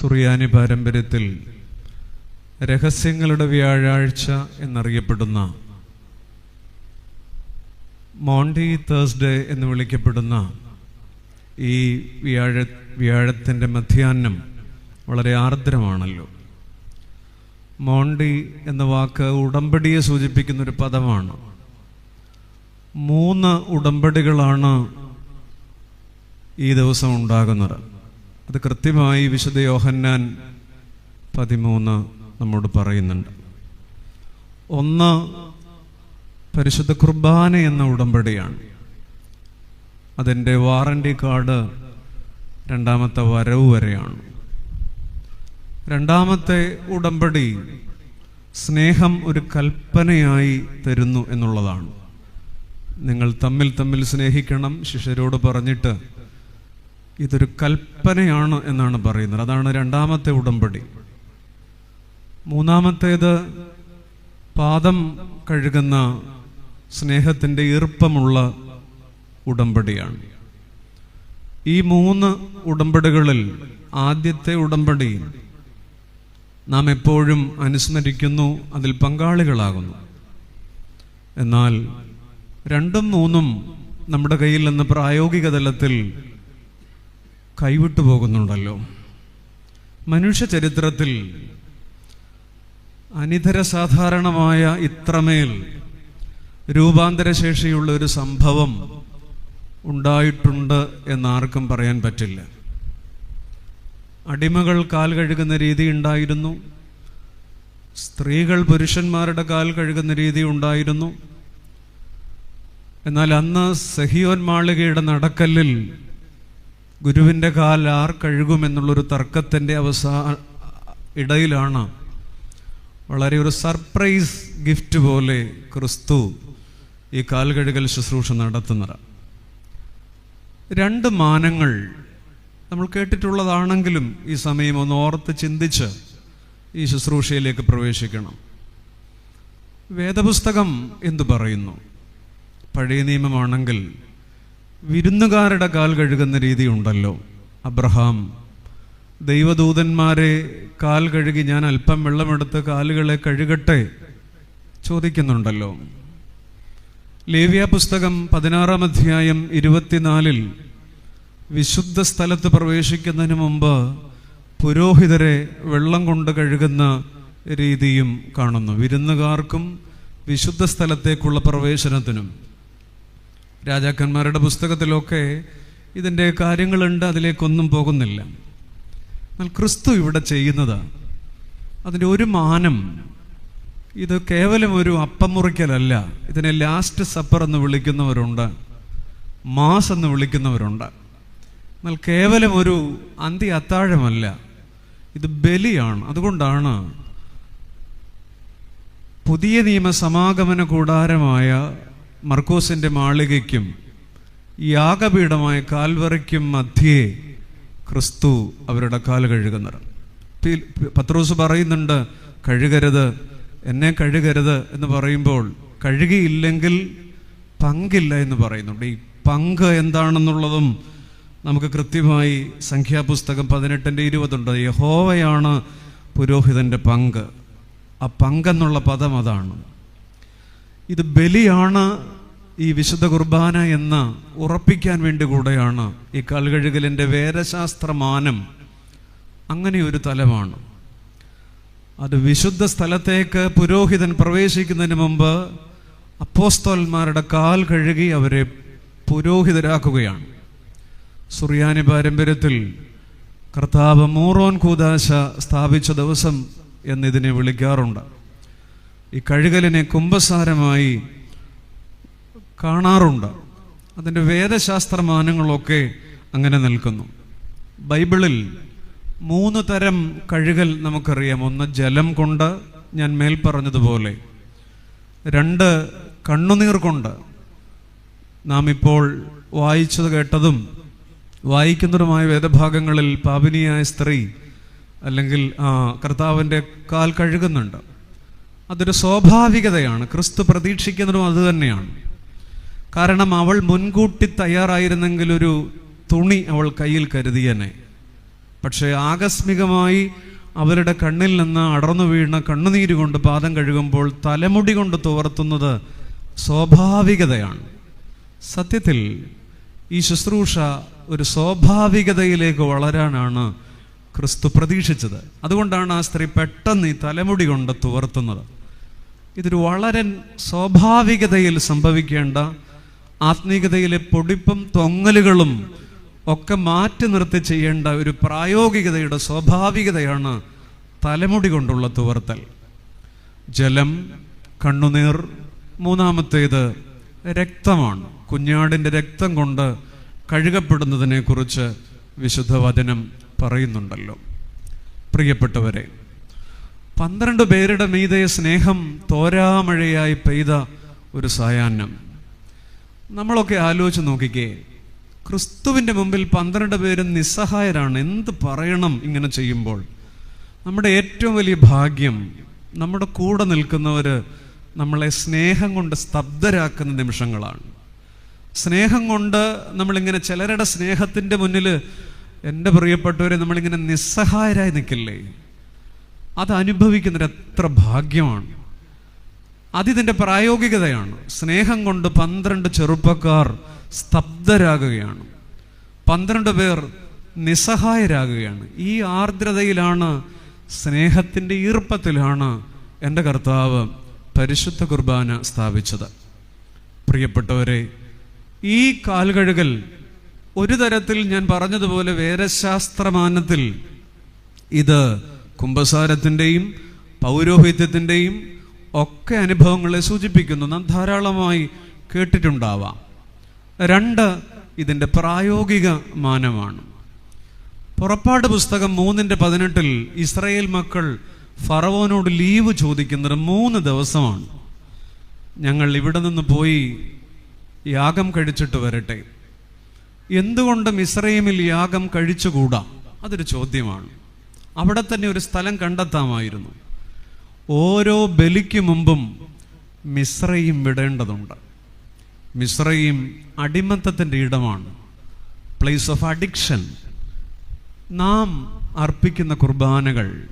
സുറിയാനി പാരമ്പര്യത്തിൽ രഹസ്യങ്ങളുടെ വ്യാഴാഴ്ച എന്നറിയപ്പെടുന്ന മോണ്ടി തേഴ്സ്ഡേ എന്ന് വിളിക്കപ്പെടുന്ന ഈ വ്യാഴ വ്യാഴത്തിന്റെ മധ്യാഹ്നം വളരെ ആർദ്രമാണല്ലോ. മോണ്ടി എന്ന വാക്ക് ഉടമ്പടിയെ സൂചിപ്പിക്കുന്ന ഒരു പദമാണ്. മൂന്ന് ഉടമ്പടികളാണ് ഈ ദിവസം ഉണ്ടാകുന്നത്. അത് കൃത്യമായി വിശുദ്ധ യോഹന്നാൻ പതിമൂന്ന് നമ്മോട് പറയുന്നുണ്ട്. ഒന്ന് പരിശുദ്ധ കുർബാന എന്ന ഉടമ്പടിയാണ്. അതിന്റെ വാറണ്ടി കാർഡ് രണ്ടാമത്തെ വരവ് വരെയാണ്. രണ്ടാമത്തെ ഉടമ്പടി സ്നേഹം ഒരു കൽപ്പനയായി തരുന്നു എന്നുള്ളതാണ്. നിങ്ങൾ തമ്മിൽ തമ്മിൽ സ്നേഹിക്കണം ശിഷ്യരോട് പറഞ്ഞിട്ട് ഇതൊരു കൽപ്പനയാണ് എന്നാണ് പറയുന്നത്. അതാണ് രണ്ടാമത്തെ ഉടമ്പടി. മൂന്നാമത്തേത് പാദം കഴുകുന്ന സ്നേഹത്തിന്റെ ഈർപ്പമുള്ള ഉടമ്പടിയാണ്. ഈ മൂന്ന് ഉടമ്പടികളിൽ ആദ്യത്തെ ഉടമ്പടി നാം എപ്പോഴും അനുസ്മരിക്കുന്നു അതിൽ പങ്കാളികളാകുന്നു. എന്നാൽ രണ്ടും മൂന്നും നമ്മുടെ കയ്യിൽ നിന്ന് പ്രായോഗിക തലത്തിൽ കൈവിട്ടു പോകുന്നുണ്ടല്ലോ. മനുഷ്യ ചരിത്രത്തിൽ അനിതര സാധാരണമായ ഇത്രമേൽ രൂപാന്തരശേഷിയുള്ള ഒരു സംഭവം ഉണ്ടായിട്ടുണ്ട് എന്നാർക്കും പറയാൻ പറ്റില്ല. അടിമകൾ കാൽ കഴുകുന്ന രീതി ഉണ്ടായിരുന്നു. സ്ത്രീകൾ പുരുഷന്മാരുടെ കാൽ കഴുകുന്ന രീതി ഉണ്ടായിരുന്നു. എന്നാൽ അന്ന് സഹിയോൻ മാളികയുടെ നടക്കല്ലിൽ ഗുരുവിന്റെ കാൽ ആർ കഴുകുമെന്നുള്ളൊരു തർക്കത്തിന്റെ അവസാന ഇടയിലാണ് വളരെ ഒരു സർപ്രൈസ് ഗിഫ്റ്റ് പോലെ ക്രിസ്തു ഈ കാൽ കഴുകൽ ശുശ്രൂഷ നടത്തുന്നത്. രണ്ട് മാനങ്ങൾ നമ്മൾ കേട്ടിട്ടുള്ളതാണെങ്കിലും ഈ സമയം ഒന്ന് ഓർത്ത് ചിന്തിച്ച് ഈ ശുശ്രൂഷയിലേക്ക് പ്രവേശിക്കണം. വേദപുസ്തകം എന്തു പറയുന്നു? പഴയ നിയമമാണെങ്കിൽ വിരുന്നുകാരുടെ കാൽ കഴുകുന്ന രീതി ഉണ്ടല്ലോ അബ്രഹാം ദൈവദൂതന്മാരെ കാൽ കഴുകി ഞാൻ അല്പം വെള്ളമെടുത്ത് കാലുകളെ കഴുകട്ടെ ചോദിക്കുന്നുണ്ടല്ലോ. ലേവ്യ പുസ്തകം പതിനാറാം അധ്യായം ഇരുപത്തിനാലിൽ വിശുദ്ധ സ്ഥലത്ത് പ്രവേശിക്കുന്നതിന് മുമ്പ് പുരോഹിതരെ വെള്ളം കൊണ്ട് കഴുകുന്ന രീതിയും കാണുന്നു. വിരുന്നുകാർക്കും വിശുദ്ധ സ്ഥലത്തേക്കുള്ള പ്രവേശനത്തിനും. രാജാക്കന്മാരുടെ പുസ്തകത്തിലൊക്കെ ഇതിന്റെ കാര്യങ്ങളുണ്ട് അതിലേക്കൊന്നും പോകുന്നില്ല. എന്നാൽ ക്രിസ്തു ഇവിടെ ചെയ്യുന്നത്. അതിന്റെ ഒരു മാനം ഇത് കേവലം ഒരു അപ്പമുറിക്കലല്ല. ഇതിനെ ലാസ്റ്റ് സപ്പർ എന്ന് വിളിക്കുന്നവരുണ്ട് മാസ് എന്ന് വിളിക്കുന്നവരുണ്ട്. എന്നാൽ കേവലം ഒരു അന്തി അത്താഴമല്ല ഇത് ബലിയാണ്. അതുകൊണ്ടാണ് പുതിയ നിയമ സമാഗമന കൂടാരമായ മർക്കോസിന്റെ മാളികയ്ക്കും യാഗപീഠമായ കാൽവറയ്ക്കും മധ്യേ ക്രിസ്തു അവരുടെ കാൽ കഴുകുന്നത്. പത്രോസ് പറയുന്നുണ്ട് കഴുകരുത് എന്നെ കഴുകരുത് എന്ന് പറയുമ്പോൾ കഴുകിയില്ലെങ്കിൽ പങ്കില്ല എന്ന് പറയുന്നുണ്ട്. ഈ പങ്ക് എന്താണെന്നുള്ളതും നമുക്ക് കൃത്യമായി സംഖ്യാപുസ്തകം പതിനെട്ടിന്റെ ഇരുപതുണ്ട്. യഹോവയാണ് പുരോഹിതന്റെ പങ്ക്. ആ പങ്കെന്നുള്ള പദം അതാണ്. ഇത് ബലിയാണ് ഈ വിശുദ്ധ കുർബാന എന്ന് ഉറപ്പിക്കാൻ വേണ്ടി കൂടെയാണ് ഈ കൽകഴുകലിന്റെ വേദശാസ്ത്രമാനം. അങ്ങനെ ഒരു തലമാണ്. അത് വിശുദ്ധ സ്ഥലത്തേക്ക് പുരോഹിതൻ പ്രവേശിക്കുന്നതിന് മുമ്പ് അപ്പോസ്തോന്മാരുടെ കാൽ കഴുകി അവരെ പുരോഹിതരാക്കുകയാണ്. സുറിയാനി പാരമ്പര്യത്തിൽ കർത്താവ് മൂറോൻ കൂദാശ സ്ഥാപിച്ച ദിവസം എന്നിതിനെ വിളിക്കാറുണ്ട്. ഈ കഴുകലിനെ കുംഭസാരമായി കാണാറുണ്ട്. അതിന്റെ വേദശാസ്ത്രമാനങ്ങളൊക്കെ അങ്ങനെ നിൽക്കുന്നു. ബൈബിളിൽ മൂന്ന് തരം കഴുകൽ നമുക്കറിയാം. ഒന്ന് ജലം കൊണ്ട് ഞാൻ മേൽ പറഞ്ഞതുപോലെ രണ്ട് കണ്ണുനീർ കൊണ്ട്. നാം ഇപ്പോൾ വായിച്ചത് കേട്ടതും വായിക്കുന്നതുമായ വേദഭാഗങ്ങളിൽ പാപിനിയായ സ്ത്രീ അല്ലെങ്കിൽ കർത്താവിന്റെ കാൽ കഴുകുന്നുണ്ട്. അതൊരു സ്വാഭാവികതയാണ്. ക്രിസ്തു പ്രതീക്ഷിക്കുന്നതും അത് തന്നെയാണ്. കാരണം അവൾ മുൻകൂട്ടി തയ്യാറായിരുന്നെങ്കിൽ ഒരു തുണി അവൾ കയ്യിൽ കരുതിയനെ പക്ഷേ ആകസ്മികമായി അവരുടെ കണ്ണിൽ നിന്ന് അടർന്നു വീണ കണ്ണുനീര് കൊണ്ട് പാദം കഴുകുമ്പോൾ തലമുടി കൊണ്ട് തോർത്തുന്നത് സ്വാഭാവികതയാണ്. സത്യത്തിൽ ഈ ശുശ്രൂഷ ഒരു സ്വാഭാവികതയിലേക്ക് വളരാനാണ് ക്രിസ്തു പ്രതീക്ഷിച്ചത്. അതുകൊണ്ടാണ് ആ സ്ത്രീ പെട്ടെന്ന് ഈ തലമുടി കൊണ്ട് തുവർത്തുന്നത് ഇതൊരു വളരെ സ്വാഭാവികതയിൽ സംഭവിക്കേണ്ട ആത്മീകതയിലെ പൊടിപ്പും തൊങ്ങലുകളും ഒക്കെ മാറ്റി നിർത്തി ചെയ്യേണ്ട ഒരു പ്രായോഗികതയുടെ സ്വാഭാവികതയാണ് തലമുടി കൊണ്ടുള്ള തുവർത്തൽ. ജലം കണ്ണുനീർ മൂന്നാമത്തേത് രക്തമാണ്. കുഞ്ഞാടിന്റെ രക്തം കൊണ്ട് കഴുകപ്പെടുന്നതിനെക്കുറിച്ച് വിശുദ്ധ വചനം പറയുന്നുണ്ടല്ലോ. പ്രിയപ്പെട്ടവരെ പന്ത്രണ്ട് പേരുടെ മീതെ സ്നേഹം തോരാമഴയായി പെയ്ത ഒരു സായാഹ്നം. നമ്മളൊക്കെ ആലോചിച്ച് നോക്കിക്കേ ക്രിസ്തുവിന്റെ മുമ്പിൽ പന്ത്രണ്ട് പേരും നിസ്സഹായരാണ്. എന്ത് പറയണം ഇങ്ങനെ ചെയ്യുമ്പോൾ? നമ്മുടെ ഏറ്റവും വലിയ ഭാഗ്യം നമ്മുടെ കൂടെ നിൽക്കുന്നവർ നമ്മളെ സ്നേഹം കൊണ്ട് സ്തബ്ധരാക്കുന്ന നിമിഷങ്ങളാണ്. സ്നേഹം കൊണ്ട് നമ്മളിങ്ങനെ ചിലരുടെ സ്നേഹത്തിന്റെ മുന്നിൽ എന്റെ പ്രിയപ്പെട്ടവരെ നമ്മളിങ്ങനെ നിസ്സഹായരായി നിൽക്കില്ലേ? അത് അനുഭവിക്കുന്നൊരു എത്ര ഭാഗ്യമാണ്. അതിതിന്റെ പ്രായോഗികതയാണ്. സ്നേഹം കൊണ്ട് പന്ത്രണ്ട് ചെറുപ്പക്കാർ സ്തബ്ധരാകുകയാണ്. പന്ത്രണ്ട് പേർ നിസ്സഹായരാകുകയാണ്. ഈ ആർദ്രതയിലാണ് സ്നേഹത്തിന്റെ ഈർപ്പത്തിലാണ് എന്റെ കർത്താവ് പരിശുദ്ധ കുർബാന സ്ഥാപിച്ചത്. പ്രിയപ്പെട്ടവരെ ഈ കാൽകഴുകൽ ഒരു തരത്തിൽ ഞാൻ പറഞ്ഞതുപോലെ വേദശാസ്ത്രമാനത്തിൽ ഇത് കുംഭസാരത്തിന്റെയും പൗരോഹിത്യത്തിന്റെയും ഒക്കെ അനുഭവങ്ങളെ സൂചിപ്പിക്കുന്നു. നാം ധാരാളമായി കേട്ടിട്ടുണ്ടാവാം. രണ്ട് ഇതിന്റെ പ്രായോഗിക മാനമാണ്. പുറപ്പാട് പുസ്തകം മൂന്നിന്റെ പതിനെട്ടിൽ ഇസ്രയേൽ മക്കൾ ഫറവോനോട് ലീവ് ചോദിക്കുന്നത് മൂന്ന് ദിവസമാണ്. ഞങ്ങൾ ഇവിടെ നിന്ന് പോയി യാഗം കഴിച്ചിട്ട് വരട്ടെ. എന്തുകൊണ്ടും ഇസ്രയേമിൽ യാഗം കഴിച്ചുകൂടാ? അതൊരു ചോദ്യമാണ്. അവിടെ തന്നെ ഒരു സ്ഥലം കണ്ടെത്താമായിരുന്നു. ഓരോ ബലിക്ക് മുമ്പും മിശ്രയും വിടേണ്ടതുണ്ട്. മിശ്രയും അടിമത്തത്തിന്റെ ഇടമാണ്. പ്ലേസ് ഓഫ് അഡിക്ഷൻ നാം അർപ്പിക്കുന്ന കുർബാനകൾ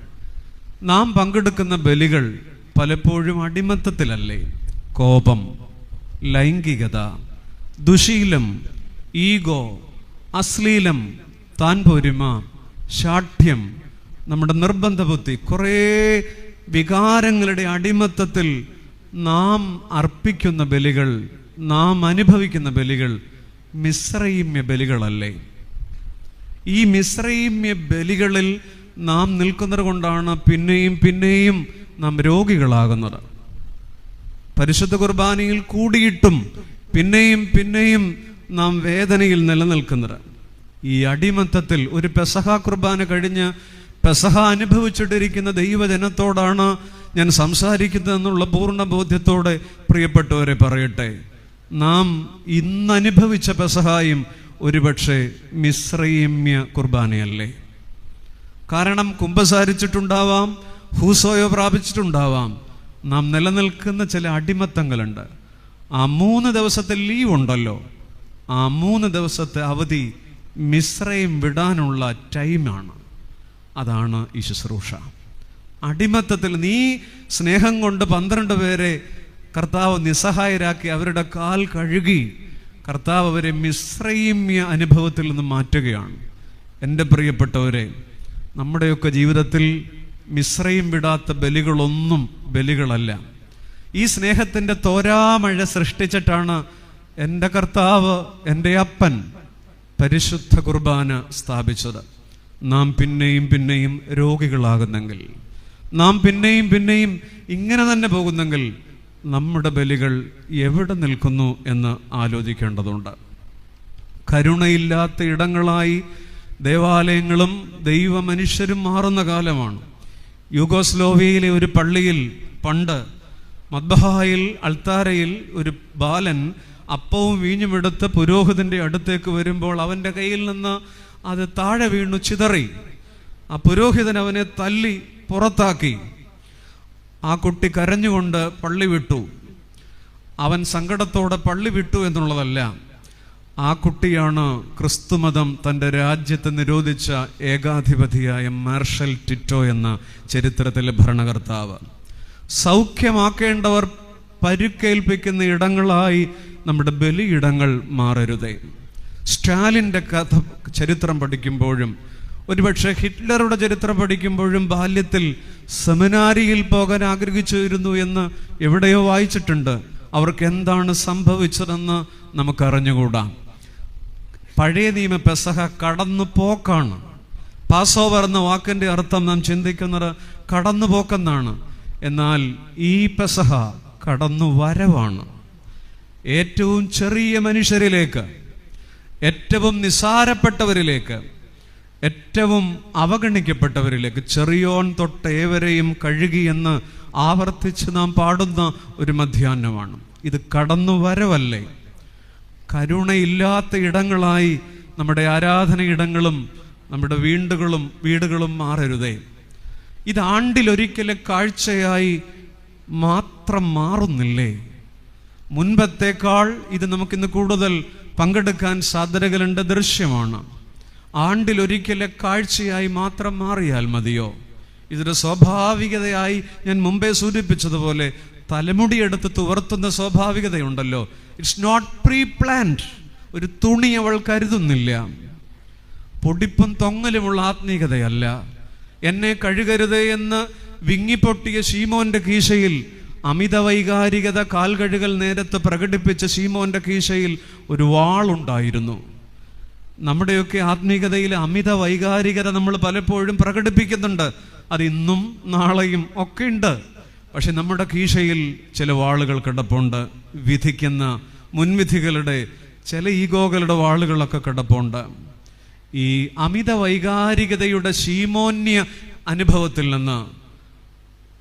നാം പങ്കെടുക്കുന്ന ബലികൾ പലപ്പോഴും അടിമത്തത്തിലല്ലേ? കോപം ലൈംഗികത ദുശീലം ഈഗോ അശ്ലീലം താൻ പോരിമ ശാഠ്യം നമ്മുടെ നിർബന്ധ ബുദ്ധി. കുറേ വികാരങ്ങളുടെ അടിമത്തത്തിൽ നാം അർപ്പിക്കുന്ന ബലികൾ നാം അനുഭവിക്കുന്ന ബലികൾ മിശ്രയിമ്യ ബലികളല്ലേ? ഈ മിശ്രയിമ്യ ബലികളിൽ നാം നിൽക്കുന്നത് കൊണ്ടാണ് പിന്നെയും പിന്നെയും നാം രോഗികളാകുന്നത്. പരിശുദ്ധ കുർബാനയിൽ കൂടിയിട്ടും പിന്നെയും പിന്നെയും നാം വേദനയിൽ നിലനിൽക്കുന്നത്. ഈ അടിമത്തത്തിൽ ഒരു പെസഹ കുർബാന കഴിഞ്ഞ് പെസഹ അനുഭവിച്ചിട്ടിരിക്കുന്ന ദൈവജനത്തോടാണ് ഞാൻ സംസാരിക്കുന്നതെന്നുള്ള പൂർണ ബോധ്യത്തോടെ പ്രിയപ്പെട്ടവരെ പറയട്ടെ. നാം ഇന്നനുഭവിച്ച പെസഹായും ഒരുപക്ഷെ മിശ്രയിമ്യ കുർബാനയല്ലേ. കാരണം കുമ്പസാരിച്ചിട്ടുണ്ടാവാം ഹൂസോയോ പ്രാപിച്ചിട്ടുണ്ടാവാം. നാം നിലനിൽക്കുന്ന ചില അടിമത്തങ്ങളുണ്ട്. ആ മൂന്ന് ദിവസത്തെ ലീവ് ഉണ്ടല്ലോ. ആ മൂന്ന് ദിവസത്തെ അവധി മിശ്രയും വിടാനുള്ള ടൈമാണ്. അതാണ് ഈ ശുശ്രൂഷ. അടിമത്തത്തിൽ നീ സ്നേഹം കൊണ്ട് പന്ത്രണ്ട് പേരെ കർത്താവ് നിസ്സഹായരാക്കി അവരുടെ കാൽ കഴുകി കർത്താവ് അവരെ മിശ്രയിമ്യ അനുഭവത്തിൽ നിന്ന് മാറ്റുകയാണ്. എന്റെ പ്രിയപ്പെട്ടവരെ നമ്മുടെയൊക്കെ ജീവിതത്തിൽ മിശ്രയും വിടാത്ത ബലികളൊന്നും ബലികളല്ല. ഈ സ്നേഹത്തിന്റെ തോരാമഴ സൃഷ്ടിച്ചിട്ടാണ് എന്റെ കർത്താവ് എന്റെ അപ്പൻ പരിശുദ്ധ കുർബാന സ്ഥാപിച്ചത്. നാം പിന്നെയും പിന്നെയും രോഗികളാകുന്നെങ്കിൽ നാം പിന്നെയും പിന്നെയും ഇങ്ങനെ തന്നെ പോകുന്നെങ്കിൽ നമ്മുടെ ബലികൾ എവിടെ നിൽക്കുന്നു എന്ന് ആലോചിക്കേണ്ടതുണ്ട്. കരുണയില്ലാത്ത ഇടങ്ങളായി ദേവാലയങ്ങളും ദൈവമനുഷ്യരും മാറുന്ന കാലമാണ്. യുഗോസ്ലോവിയയിലെ ഒരു പള്ളിയിൽ പണ്ട് മദ്ബഹായിൽ അൾത്താരയിൽ ഒരു ബാലൻ അപ്പവും വീഞ്ഞുമെടുത്ത് പുരോഹിതന്റെ അടുത്തേക്ക് വരുമ്പോൾ അവന്റെ കയ്യിൽ നിന്ന് അത് താഴെ വീണു ചിതറി. ആ പുരോഹിതൻ അവനെ തല്ലി പുറത്താക്കി. ആ കുട്ടി കരഞ്ഞുകൊണ്ട് പള്ളി വിട്ടു. അവൻ സങ്കടത്തോടെ പള്ളി വിട്ടു എന്നുള്ളതല്ല. ആ കുട്ടിയാണ് ക്രിസ്തുമതം തന്റെ രാജ്യത്തെ നിരോധിച്ച ഏകാധിപതിയായ മാർഷൽ ടിറ്റോ എന്ന ചരിത്രത്തിലെ ഭരണകർത്താവ്. സൗഖ്യമാക്കേണ്ടവർ പരുക്കേൽപ്പിക്കുന്ന ഇടങ്ങളായി നമ്മുടെ ബലിയിടങ്ങൾ മാറരുതേ. സ്റ്റാലിന്റെ കഥ ചരിത്രം പഠിക്കുമ്പോഴും ഒരുപക്ഷെ ഹിറ്റ്ലറുടെ ചരിത്രം പഠിക്കുമ്പോഴും ബാല്യത്തിൽ സെമിനാരിയിൽ പോകാൻ ആഗ്രഹിച്ചിരുന്നു എന്ന് എവിടെയോ വായിച്ചിട്ടുണ്ട്. അവർക്ക് എന്താണ് സംഭവിച്ചതെന്ന് നമുക്കറിഞ്ഞുകൂടാം. പഴയ നിയമ പെസഹ കടന്നു പോക്കാണ്. പാസ് ഓവർ എന്ന വാക്കിന്റെ അർത്ഥം നാം ചിന്തിക്കുന്നത് കടന്നു പോക്കെന്നാണ് എന്നാൽ ഈ പെസഹ കടന്നു വരവാണ് ഏറ്റവും ചെറിയ മനുഷ്യരിലേക്ക് ഏറ്റവും നിസാരപ്പെട്ടവരിലേക്ക് ഏറ്റവും അവഗണിക്കപ്പെട്ടവരിലേക്ക് ചെറിയോൻ തൊട്ട് ഏവരെയും കഴുകിയെന്ന് ആവർത്തിച്ച് നാം പാടുന്ന ഒരു മധ്യാഹ്നമാണ്. ഇത് കടന്നു വരവല്ലേ കരുണയില്ലാത്ത ഇടങ്ങളായി നമ്മുടെ ആരാധനയിടങ്ങളും നമ്മുടെ വീണ്ടുകളും വീടുകളും മാറരുതേ. ഇത് ആണ്ടിലൊരിക്കലെ കാഴ്ചയായി മാത്രം മാറുന്നില്ലേ? മുൻപത്തേക്കാൾ ഇത് നമുക്കിന്ന് കൂടുതൽ പങ്കെടുക്കാൻ സാധ്യതകളുണ്ട് ദൃശ്യമാണ്. ആണ്ടിലൊരിക്കലെ കാഴ്ചയായി മാത്രം മാറിയാൽ മതിയോ? ഇതൊരു സ്വാഭാവികതയായി ഞാൻ മുമ്പേ സൂചിപ്പിച്ചതുപോലെ തലമുടിയെടുത്ത് തുവർത്തുന്ന സ്വാഭാവികതയുണ്ടല്ലോ. ഇറ്റ്സ് നോട്ട് പ്രീ പ്ലാൻഡ് ഒരു തുണി അവൾ കരുതുന്നില്ല. പൊടിപ്പും തൊങ്ങലുമുള്ള ആത്മീകതയല്ല. എന്നെ കഴുകരുതേ എന്ന് വിങ്ങിപ്പൊട്ടിയ ശീമോന്റെ കീശയിൽ അമിത വൈകാരികത കാൽകഴുകൽ നേരത്ത് പ്രകടിപ്പിച്ച ശീമോന്റെ കീശയിൽ ഒരു വാളുണ്ടായിരുന്നു നമ്മുടെയൊക്കെ ആത്മീയതയിൽ അമിത വൈകാരികത നമ്മൾ പലപ്പോഴും പ്രകടിപ്പിക്കുന്നുണ്ട്. അത് ഇന്നും നാളെയും ഒക്കെ ഉണ്ട്. പക്ഷെ നമ്മുടെ കീശയിൽ ചില വാളുകൾ കിടപ്പുണ്ട്. വിധിക്കുന്ന മുൻവിധികളുടെ ചില ഈഗോകളുടെ വാളുകളൊക്കെ കിടപ്പുണ്ട്. ഈ അമിത വൈകാരികതയുടെ ശീമോന്യ അനുഭവത്തിൽ നിന്ന്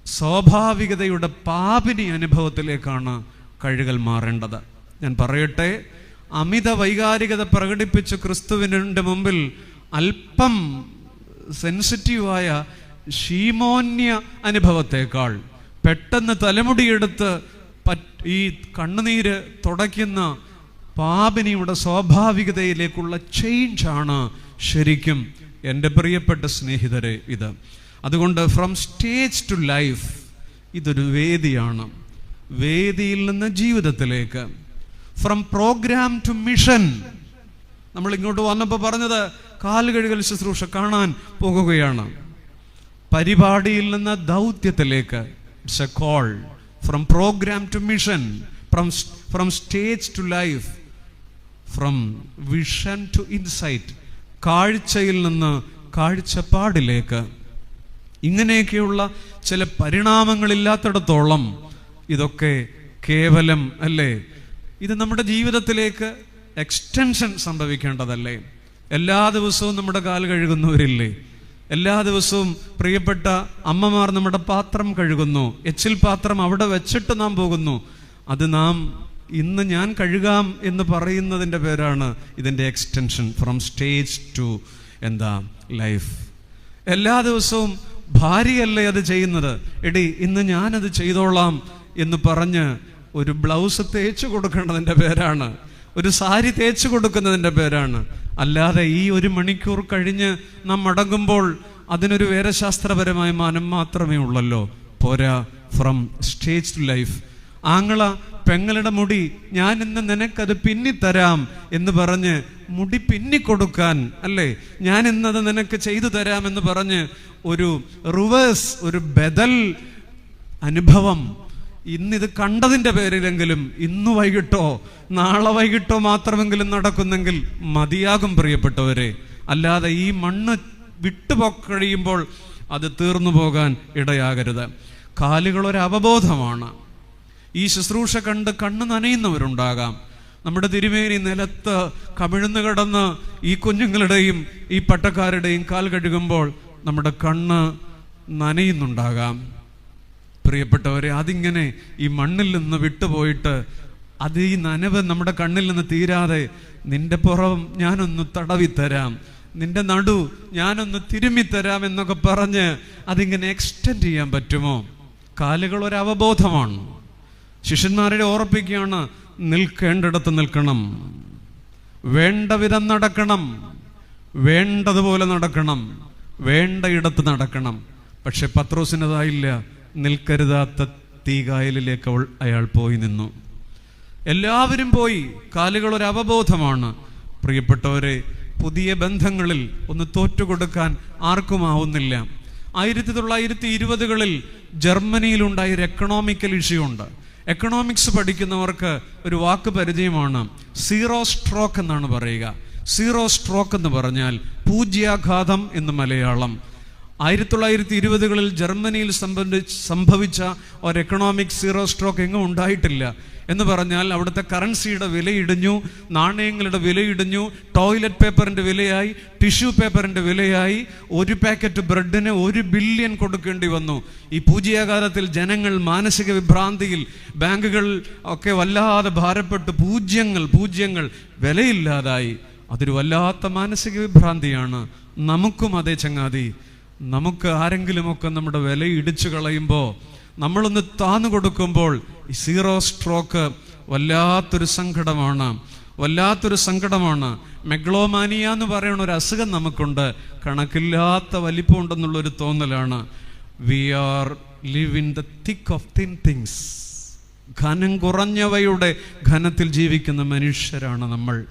സ്വാഭാവികതയുടെ പാപിനി അനുഭവത്തിലേക്കാണ് കഴുകൽ മാറേണ്ടത്. ഞാൻ പറയട്ടെ അമിത വൈകാരികത പ്രകടിപ്പിച്ച് ക്രിസ്തുവിന്റെ മുമ്പിൽ അല്പം സെൻസിറ്റീവായ ശീമോന്യ അനുഭവത്തേക്കാൾ പെട്ടെന്ന് തലമുടിയെടുത്ത് ഈ കണ്ണുനീര് തുടയ്ക്കുന്ന പാപിനിയുടെ സ്വാഭാവികതയിലേക്കുള്ള ചേഞ്ചാണ് ശരിക്കും എന്റെ പ്രിയപ്പെട്ട സ്നേഹിതരെ ഇത്. അതുകൊണ്ട് ഫ്രം സ്റ്റേജ് ടു ലൈഫ് ഇതൊരു വേദിയാണ്. വേദിയിൽ നിന്ന് ജീവിതത്തിലേക്ക്. ഫ്രം പ്രോഗ്രാം ടു മിഷൻ നമ്മൾ ഇങ്ങോട്ട് വന്നപ്പോൾ പറഞ്ഞത് കാലുകഴുകൽ ശുശ്രൂഷ കാണാൻ പോകുകയാണ്. പരിപാടിയിൽ നിന്ന് ദൗത്യത്തിലേക്ക്. It's a call from programme to mission from from stage to life from vision to insight കാഴ്ചയിൽ നിന്ന് കാഴ്ചപ്പാടിലേക്ക്. ഇങ്ങനെയൊക്കെയുള്ള ചില പരിണാമങ്ങളില്ലാത്തിടത്തോളം ഇതൊക്കെ കേവലം അല്ലേ? ഇത് നമ്മുടെ ജീവിതത്തിലേക്ക് എക്സ്റ്റൻഷൻ സംഭവിക്കേണ്ടതല്ലേ? എല്ലാ ദിവസവും നമ്മുടെ കാൽ കഴുകുന്നവരില്ലേ? എല്ലാ ദിവസവും പ്രിയപ്പെട്ട അമ്മമാർ നമ്മുടെ പാത്രം കഴുകുന്നു. എച്ചിൽ പാത്രം അവിടെ വെച്ചിട്ട് നാം പോകുന്നു. അത് നാം ഇന്ന് ഞാൻ കഴുകാം എന്ന് പറയുന്നതിന്റെ പേരാണ് ഇതിന്റെ എക്സ്റ്റൻഷൻ ഫ്രം സ്റ്റേജ് ടു എന്താ? ലൈഫ് എല്ലാ ദിവസവും ഭാര്യയല്ലേ അത് ചെയ്യുന്നത്? എടി ഇന്ന് ഞാനത് ചെയ്തോളാം എന്ന് പറഞ്ഞ് ഒരു ബ്ലൗസ് തേച്ച് കൊടുക്കേണ്ടതിന്റെ പേരാണ്. ഒരു സാരി തേച്ച് കൊടുക്കുന്നതിന്റെ പേരാണ്. അല്ലാതെ ഈ ഒരു മണിക്കൂർ കഴിഞ്ഞ് നാം മടങ്ങുമ്പോൾ അതിനൊരു വേരശാസ്ത്രപരമായ മാനം മാത്രമേ ഉള്ളല്ലോ. പോരാ ഫ്രം സ്റ്റേജ് ടു ലൈഫ് ആങ്ങള പെങ്ങളുടെ മുടി ഞാൻ ഇന്ന് നിനക്കത് പിന്നിത്തരാം എന്ന് പറഞ്ഞ് മുടി പിന്നിക്കൊടുക്കാൻ അല്ലേ? ഞാൻ ഇന്നത് നിനക്ക് ചെയ്തു തരാം എന്ന് പറഞ്ഞ് ഒരു റിവേഴ്സ് ഒരു ബദൽ അനുഭവം ഇന്നിത് കണ്ടതിന്റെ പേരിലെങ്കിലും ഇന്ന് വൈകിട്ടോ നാളെ വൈകിട്ടോ മാത്രമെങ്കിലും നടക്കുന്നെങ്കിൽ മതിയാകും പ്രിയപ്പെട്ടവരെ. അല്ലാതെ ഈ മണ്ണ് വിട്ടുപോക്കഴിയുമ്പോൾ അത് തീർന്നു പോകാൻ ഇടയാകരുത്. കാലുകൾ ഒരു അവബോധമാണ് ഈ ശുശ്രൂഷ കണ്ട് കണ്ണ് നനയുന്നവരുണ്ടാകാം. നമ്മുടെ തിരുമേനി നിലത്ത് കമിഴ്ന്നു കിടന്ന് ഈ കുഞ്ഞുങ്ങളുടെയും ഈ പട്ടക്കാരുടെയും കാൽ കഴുകുമ്പോൾ നമ്മുടെ കണ്ണ് നനയുന്നുണ്ടാകാം. പ്രിയപ്പെട്ടവരെ അതിങ്ങനെ ഈ മണ്ണിൽ നിന്ന് വിട്ടുപോയിട്ട് അത് ഈ നനവ് നമ്മുടെ കണ്ണിൽ നിന്ന് തീരാതെ നിന്റെ പുറം ഞാനൊന്ന് തടവിത്തരാം. നിന്റെ നടു ഞാനൊന്ന് തിരുമ്മിത്തരാം എന്നൊക്കെ പറഞ്ഞ് അതിങ്ങനെ എക്സ്റ്റെൻഡ് ചെയ്യാൻ പറ്റുമോ? കാലുകൾ ഒരു അവബോധമാണ്. ശിഷ്യന്മാരെ ഓർപ്പിക്കുകയാണ് നിൽക്കേണ്ടിടത്ത് നിൽക്കണം. വേണ്ട വിധം നടക്കണം. വേണ്ടതുപോലെ നടക്കണം. വേണ്ടയിടത്ത് നടക്കണം. പക്ഷെ പത്രോസിനതായില്ല. നിൽക്കരുതാത്ത തീകായലിലേക്ക് അവൾ അയാൾ പോയി നിന്നു. എല്ലാവരും പോയി. കാലുകൾ ഒരു അവബോധമാണ്. പ്രിയപ്പെട്ടവരെ പുതിയ ബന്ധങ്ങളിൽ ഒന്ന് തോറ്റുകൊടുക്കാൻ ആർക്കും ആവുന്നില്ല. ആയിരത്തി തൊള്ളായിരത്തി ഇരുപതുകളിൽ ജർമ്മനിയിലുണ്ടായ ഒരു എക്കണോമിക്കൽ ഇഷ്യൂ ഉണ്ട്. എക്കണോമിക്സ് പഠിക്കുന്നവർക്ക് ഒരു വാക്ക് പരിചയമാണ്. സീറോ സ്ട്രോക്ക് എന്നാണ് പറയുക. സീറോ സ്ട്രോക്ക് എന്ന് പറഞ്ഞാൽ പൂജ്യാഘാതം എന്ന് മലയാളം. ആയിരത്തി തൊള്ളായിരത്തി ഇരുപതുകളിൽ ജർമ്മനിയിൽ സംബന്ധിച്ച് സംഭവിച്ച ഒരു എക്കണോമിക് സീറോ സ്ട്രോക്ക് എങ്ങും ഉണ്ടായിട്ടില്ല. എന്ന് പറഞ്ഞാൽ അവിടുത്തെ കറൻസിയുടെ വില ഇടിഞ്ഞു നാണയങ്ങളുടെ വില ഇടിഞ്ഞു ടോയ്ലറ്റ് പേപ്പറിന്റെ വിലയായി ടിഷ്യൂ പേപ്പറിന്റെ വിലയായി ഒരു പാക്കറ്റ് ബ്രെഡിന് ഒരു ബില്യൺ കൊടുക്കേണ്ടി വന്നു. ഈ പൂജ്യാകാലത്തിൽ ജനങ്ങൾ മാനസിക വിഭ്രാന്തിയിൽ ബാങ്കുകൾ ഒക്കെ വല്ലാതെ ഭാരപ്പെട്ട് പൂജ്യങ്ങൾ പൂജ്യങ്ങൾ വിലയില്ലാതായി. അതൊരു വല്ലാത്ത മാനസിക വിഭ്രാന്തിയാണ്. നമുക്കും അതേ ചങ്ങാതി. നമുക്ക് ആരെങ്കിലുമൊക്കെ നമ്മുടെ വില ഇടിച്ചു കളയുമ്പോൾ നമ്മളൊന്ന് താന്നു കൊടുക്കുമ്പോൾ ഈ സീറോ സ്ട്രോക്ക് വല്ലാത്തൊരു സങ്കടമാണ്. വല്ലാത്തൊരു സങ്കടമാണ്. മെഗ്ലോമാനിയ എന്ന് പറയുന്ന ഒരു അസുഖം നമുക്കുണ്ട്. കണക്കില്ലാത്ത വലിപ്പമുണ്ടെന്നുള്ളൊരു തോന്നലാണ്. We are live in the thick of thin things ഘനം കുറഞ്ഞവയുടെ ഘനത്തിൽ ജീവിക്കുന്ന മനുഷ്യരാണ് നമ്മൾ.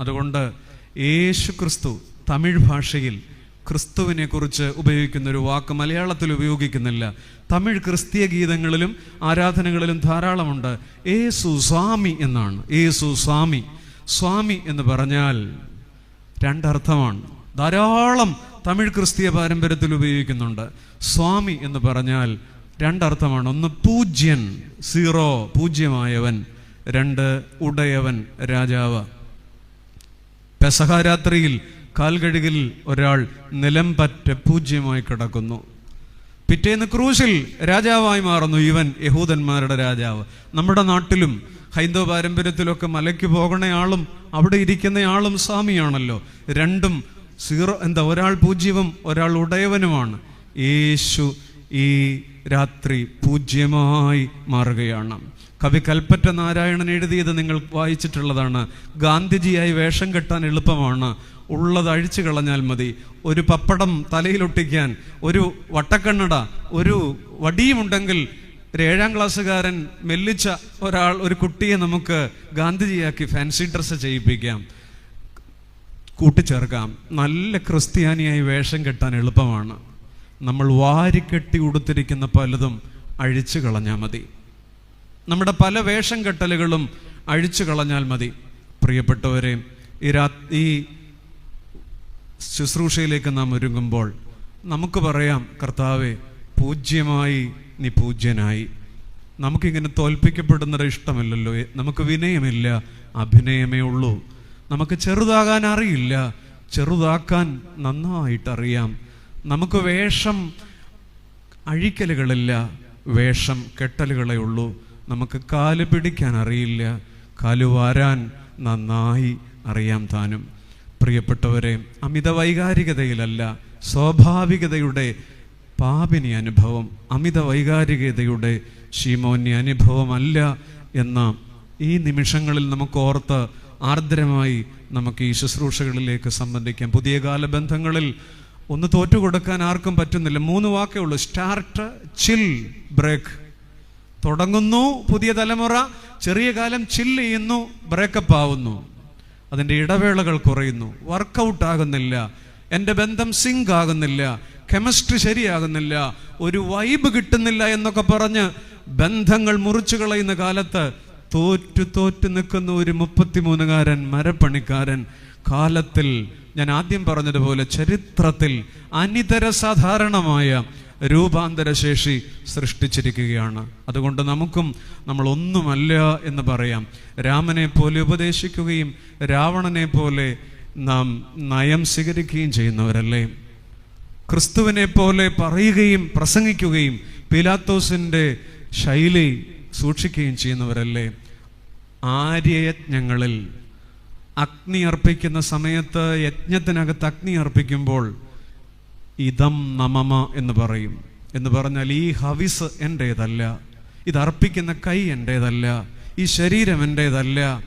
അതുകൊണ്ട് യേശു ക്രിസ്തു തമിഴ് ഭാഷയിൽ ക്രിസ്തുവിനെ കുറിച്ച് ഉപയോഗിക്കുന്ന ഒരു വാക്ക് മലയാളത്തിൽ ഉപയോഗിക്കുന്നില്ല. തമിഴ് ക്രിസ്തീയ ഗീതങ്ങളിലും ആരാധനകളിലും ധാരാളമുണ്ട്. യേസു സ്വാമി എന്നാണ്. യേസു സ്വാമി സ്വാമി എന്ന് പറഞ്ഞാൽ രണ്ടർത്ഥമാണ്. ധാരാളം തമിഴ് ക്രിസ്തീയ പാരമ്പര്യത്തിൽ ഉപയോഗിക്കുന്നുണ്ട്. സ്വാമി എന്ന് പറഞ്ഞാൽ രണ്ടർത്ഥമാണ്. ഒന്ന് പൂജ്യൻ. സീറോ പൂജ്യമായവൻ. രണ്ട് ഉടയവൻ രാജാവ്. പെസഹാരാത്രിയിൽ കാൽകഴുകിൽ ഒരാൾ നിലം പറ്റ പൂജ്യമായി കിടക്കുന്നു. പിറ്റേന്ന് ക്രൂശിൽ രാജാവായി മാറുന്നു ഇവൻ യഹൂദന്മാരുടെ രാജാവ്. നമ്മുടെ നാട്ടിലും ഹൈന്ദവ പാരമ്പര്യത്തിലൊക്കെ മലയ്ക്ക് പോകണയാളും അവിടെ ഇരിക്കുന്നയാളും സ്വാമിയാണല്ലോ. രണ്ടും സീറോ എന്താ ഒരാൾ പൂജ്യവും ഒരാൾ ഉടയവനുമാണ്. യേശു ഈ രാത്രി പൂജ്യമായി മാറുകയാണ്. കവി കൽപ്പറ്റ നാരായണൻ എഴുതിയത് നിങ്ങൾ വായിച്ചിട്ടുള്ളതാണ്. ഗാന്ധിജിയായി വേഷം കെട്ടാൻ എളുപ്പമാണ്. ഉള്ളത് അഴിച്ചു കളഞ്ഞാൽ മതി. ഒരു പപ്പടം തലയിലൊട്ടിക്കാൻ ഒരു വട്ടക്കണ്ണട ഒരു വടിയുമുണ്ടെങ്കിൽ ഒരു ഏഴാം ക്ലാസ്സുകാരൻ മെല്ലിച്ച ഒരാൾ ഒരു കുട്ടിയെ നമുക്ക് ഗാന്ധിജിയാക്കി ഫാൻസി ഡ്രസ്സ് ചെയ്യിപ്പിക്കാം. കൂട്ടിച്ചേർക്കാം. നല്ല ക്രിസ്ത്യാനിയായി വേഷം കെട്ടാൻ എളുപ്പമാണ്. നമ്മൾ വാരിക്കെട്ടി ഉടുത്തിരിക്കുന്ന പലതും അഴിച്ചു കളഞ്ഞാൽ മതി. നമ്മുടെ പല വേഷം കെട്ടലുകളും അഴിച്ചു കളഞ്ഞാൽ മതി. പ്രിയപ്പെട്ടവരെ ഈ രാ ഈ ശുശ്രൂഷയിലേക്ക് നാം ഒരുങ്ങുമ്പോൾ നമുക്ക് പറയാം കർത്താവെ പൂജ്യമായി നീ പൂജ്യനായി. നമുക്കിങ്ങനെ തോൽപ്പിക്കപ്പെടുന്നത് ഇഷ്ടമല്ലല്ലോ. നമുക്ക് വിനയമില്ല അഭിനയമേ ഉള്ളൂ. നമുക്ക് ചെറുതാകാൻ അറിയില്ല ചെറുതാക്കാൻ നന്നായിട്ടറിയാം. നമുക്ക് വേഷം അഴിക്കലുകളില്ല വേഷം കെട്ടലുകളേ ഉള്ളൂ. നമുക്ക് കാൽ പിടിക്കാൻ അറിയില്ല കാൽ വാരാൻ നന്നായി അറിയാം താനും. പ്രിയപ്പെട്ടവരെ അമിത വൈകാരികതയിലല്ല സ്വാഭാവികതയുടെ പാപിനി അനുഭവം അമിത വൈകാരികതയുടെ ശീമോന്യ അനുഭവമല്ല എന്ന ഈ നിമിഷങ്ങളിൽ നമുക്ക് ഓർത്ത് ആർദ്രമായി നമുക്ക് ഈ ശുശ്രൂഷകളിലേക്ക് സംബന്ധിക്കാം. പുതിയ കാല ബന്ധങ്ങളിൽ ഒന്ന് തോറ്റുകൊടുക്കാൻ ആർക്കും പറ്റുന്നില്ല. മൂന്ന് വാക്കേ ഉള്ളൂ. Start chill break. തുടങ്ങുന്നു പുതിയ തലമുറ ചെറിയ കാലം ചില്ല് ചെയ്യുന്നു ബ്രേക്കപ്പ് ആവുന്നു അതിന്റെ ഇടവേളകൾ കുറയുന്നു. വർക്കൗട്ട് ആകുന്നില്ല. എന്റെ ബന്ധം സിങ്ക് ആകുന്നില്ല. കെമിസ്ട്രി ശരിയാകുന്നില്ല. ഒരു വൈബ് കിട്ടുന്നില്ല എന്നൊക്കെ പറഞ്ഞ് ബന്ധങ്ങൾ മുറിച്ചു കളയുന്ന കാലത്ത് തോറ്റു തോറ്റു നിൽക്കുന്ന ഒരു മുപ്പത്തിമൂന്നുകാരൻ മരപ്പണിക്കാരൻ കാലത്തിൽ ഞാൻ ആദ്യം പറഞ്ഞതുപോലെ ചരിത്രത്തിൽ അനിതര സാധാരണമായ രൂപാന്തര ശേഷി സൃഷ്ടിച്ചിരിക്കുകയാണ്. അതുകൊണ്ട് നമുക്കും നമ്മൾ ഒന്നുമല്ല എന്ന് പറയാം. രാമനെ പോലെ ഉപദേശിക്കുകയും രാവണനെ പോലെ നാം നയം സ്വീകരിക്കുകയും ചെയ്യുന്നവരല്ലേ? ക്രിസ്തുവിനെ പോലെ പറയുകയും പ്രസംഗിക്കുകയും പിലാത്തോസിന്റെ ശൈലി സൂക്ഷിക്കുകയും ചെയ്യുന്നവരല്ലേ? ആര്യയജ്ഞങ്ങളിൽ അഗ്നി അർപ്പിക്കുന്ന സമയത്ത് യജ്ഞത്തിനകത്ത് അഗ്നി അർപ്പിക്കുമ്പോൾ ഇതം നമമ എന്ന് പറയും. എന്ന് പറഞ്ഞാൽ ഈ ഹവിസ് എന്റേതല്ല ഇത് അർപ്പിക്കുന്ന കൈ എന്റേതല്ല ഈ ശരീരം എന്റേതല്ല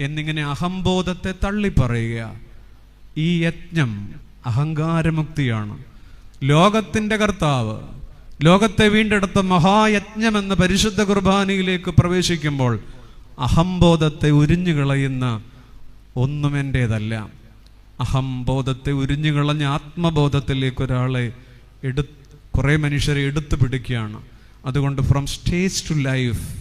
എന്നിങ്ങനെ അഹംബോധത്തെ തള്ളിപ്പറയുക. ഈ യജ്ഞം അഹങ്കാരമുക്തിയാണ്. ലോകത്തിന്റെ കർത്താവ് ലോകത്തെ വീണ്ടെടുത്ത മഹായജ്ഞം എന്ന പരിശുദ്ധ കുർബാനയിലേക്ക് പ്രവേശിക്കുമ്പോൾ അഹംബോധത്തെ ഉരിഞ്ഞു കളയുന്ന ഒന്നും എന്റേതല്ല അഹംബോധത്തെ ഉരിഞ്ഞു കളഞ്ഞ ആത്മബോധത്തിലേക്ക് ഒരാളെ എടു കുറേ മനുഷ്യരെ എടുത്തു പിടിക്കുകയാണ്. അതുകൊണ്ട് from stage to life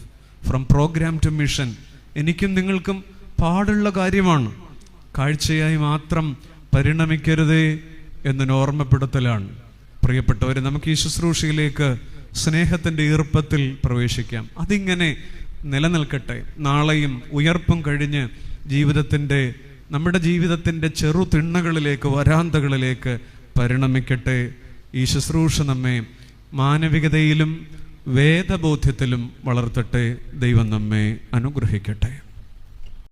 from programme to mission എനിക്കും നിങ്ങൾക്കും പാടുള്ള കാര്യമാണ്. കാഴ്ചയായി മാത്രം പരിണമിക്കരുതേ എന്നൊരു ഓർമ്മപ്പെടുത്തലാണ്. പ്രിയപ്പെട്ടവരെ നമുക്ക് ഈ ശുശ്രൂഷയിലേക്ക് സ്നേഹത്തിന്റെ ഈർപ്പത്തിൽ പ്രവേശിക്കാം. അതിങ്ങനെ നിലനിൽക്കട്ടെ. നാളെയും ഉയർപ്പും കഴിഞ്ഞ് ജീവിതത്തിന്റെ നമ്മുടെ ജീവിതത്തിന്റെ ചെറു തിണ്ണകളിലേക്ക് വരാന്തകളിലേക്ക് പരിണമിക്കട്ടെ. ഈ ശുശ്രൂഷ നമ്മെ മാനവികതയിലും വേദബോധ്യത്തിലും വളർത്തട്ടെ. ദൈവം നമ്മെ അനുഗ്രഹിക്കട്ടെ.